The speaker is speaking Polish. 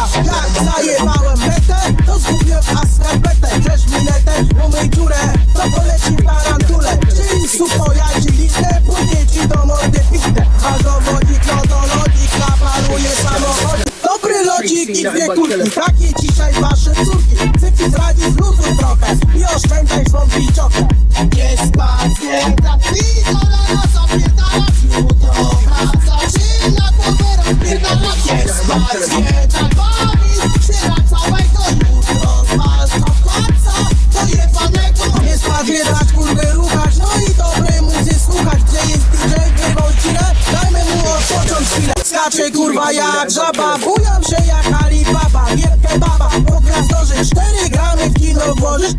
Alcigira Jak zajebałem metę To zgubiłem askarpetę Chcesz minetę, umyj dziurę To poleci tarantule Czyli supo jak ci listę Pójdzie ci do mordy pistę A dowodzik, no to lodzik Naparuje samochód Dobry lodzik i dwie kulki Takie dzisiaj wasze córki. Cyfry zradzi zluzuj trochę I oszczędzaj swą piczokę Nie nie tak Pidolona zapierdalać Jutro praca Silna głowę rozpierdalać Nie Skacze kurwa jak żaba. Bujam się jak Alibaba. Wielkie baba. Po gwiazdorze Cztery gramy w kino włożysz